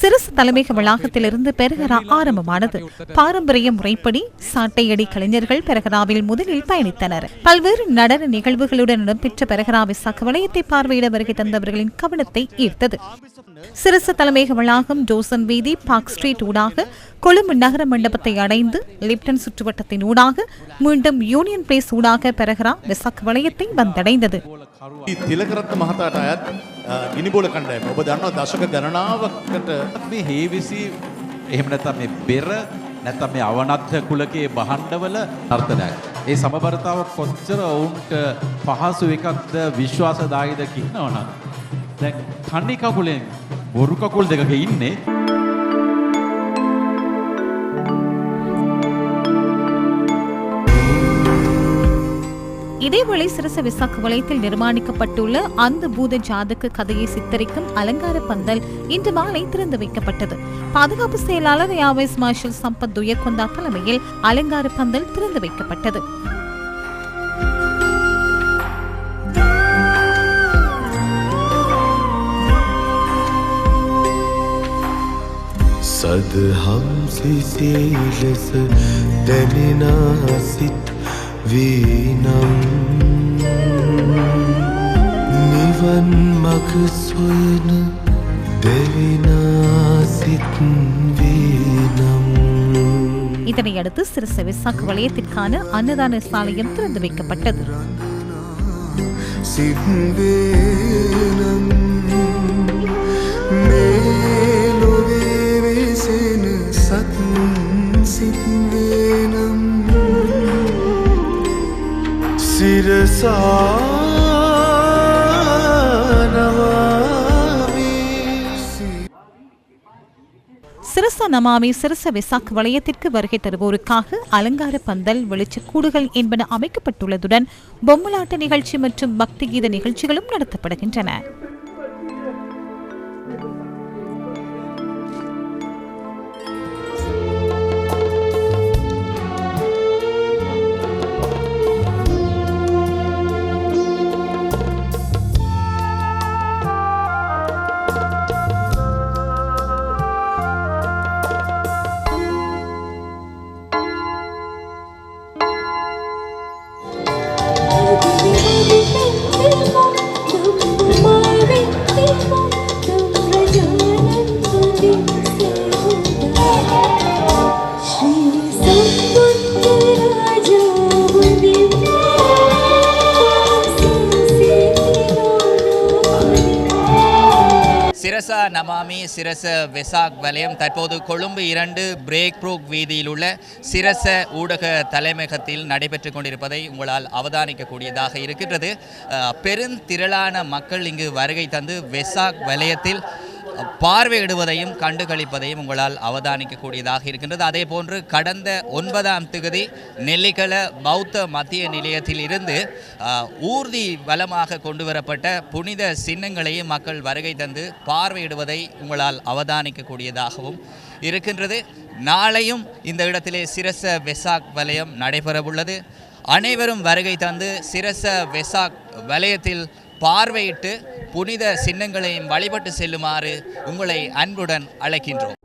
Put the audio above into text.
சிறுசு தலைமையக வளாகத்திலிருந்து பெருகரா ஆரம்பமானது. பாரம்பரிய முறைப்படி சாட்டையடி கலைஞர்கள் பெருகராவில் முதலில் பயணித்தனர். பல்வேறு நடன நிகழ்வுகளுடன் இடம்பெற்ற பெருகரா விசாக வளையத்தை பார்வையிட வருகை தந்தவர்களின் கவனத்தை ஈர்த்தது. சிறுசு தலைமையக வளாகம் ஜோசன் வீதி பார்க் ஸ்ட்ரீட் ஊடாக கொழும்பு நகர மண்டபத்தை அடைந்து லிப்டன் சுற்றுவட்டத்தின் ஊடாக மீண்டும் யூனியன் பிளேஸ் ஊடாக பெருகரா விசாக் வளையத்தை வந்தடைந்தது. තිලකරත්න මහතාට අයත් ගිනිබෝල කණ්ඩෑම ඔබ දන්නවා දශක ගණනාවකට මේ හේවිසි එහෙම නැත්නම් මේ බෙර නැත්නම් මේ අවනත්ත කුලකයේ බහණ්ඩවල අර්ථනයක්. ඒ සමබරතාව කොච්චර ඔවුන්ට පහසු එකක්ද විශ්වාසදායීද කියනවනම් දැන් කන්නි කකුලෙන් බොරු කකුල් දෙකක ඉන්නේ. அதேவேளை சிரச விசாக வலயத்தில் நிர்மாணிக்கப்பட்டுள்ள அந்த பூத ஜாதக கதையை சித்தரிக்கும் அலங்கார பந்தல் இன்று மாலை திறந்து வைக்கப்பட்டது. பாதுகாப்பு செயலாளர் யாவைஸ் மார்ஷல் சம்பத் துயக்கொந்தா தலைமையில் அலங்கார பந்தல் திறந்து வைக்கப்பட்டது. सद हमसे से लस වීනම් නිවන් මග සොයන දෙවිනාසිත් වීනම් இதனையடுத்து சிரச விசாக் வலயத்திற்கான அன்னதான சாலையும் திறந்து வைக்கப்பட்டது සිත්වේනම් මේලොවේ වෙසෙන සත් சிரச நமாமி சிரச விசாக் வலயத்திற்கு வருகை தருவோருக்காக அலங்கார பந்தல் வெளிச்சக்கூடுகள் என்பன அமைக்கப்பட்டுள்ளதுடன் பொம்மலாட்ட நிகழ்ச்சி மற்றும் பக்தி கீத நிகழ்ச்சிகளும் நடத்தப்படுகின்றன. நமாமி சிரச வெசாக் வலயம் தற்போது கொழும்பு இரண்டு பிரேக் ப்ரூக் வீதியில் உள்ள சிரச ஊடக தலைமையகத்தில் நடைபெற்று கொண்டிருப்பதை உங்களால் அவதானிக்கக்கூடியதாக இருக்கின்றது. பெருந்திரளான மக்கள் இங்கு வருகை தந்து வெசாக் வலயத்தில் பார்வையிடுவதையும் கண்டுகளிப்பதையும் உங்களால் அவதானிக்கக்கூடியதாக இருக்கின்றது. அதே போன்று கடந்த ஒன்பதாம் திகதி நெல்லிக்கல பௌத்த மத்திய நிலையத்தில் இருந்து ஊர்தி வலமாக கொண்டு வரப்பட்ட புனித சின்னங்களையும் மக்கள் வருகை தந்து பார்வையிடுவதை உங்களால் அவதானிக்கக்கூடியதாகவும் இருக்கின்றது. நாளையும் இந்த இடத்திலே சிரச வெசாக் வலயம் நடைபெறவுள்ளது. அனைவரும் வருகை தந்து சிரச வெசாக் வலயத்தில் பார்வையிட்டு புனித சின்னங்களையும் வழிபட்டு செல்லுமாறு உங்களை அன்புடன் அழைக்கின்றோம்.